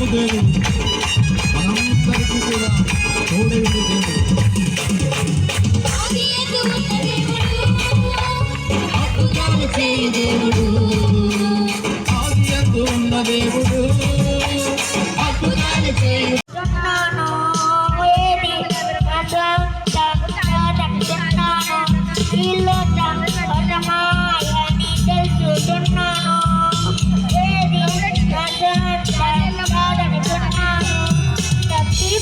రామదేవుడు మనందరికీ కూడా తోడైన దేవుడు? దేవుడు. ఆద్యందు ఉన్న దేవుడు. అద్భుతాలు చేయ He loved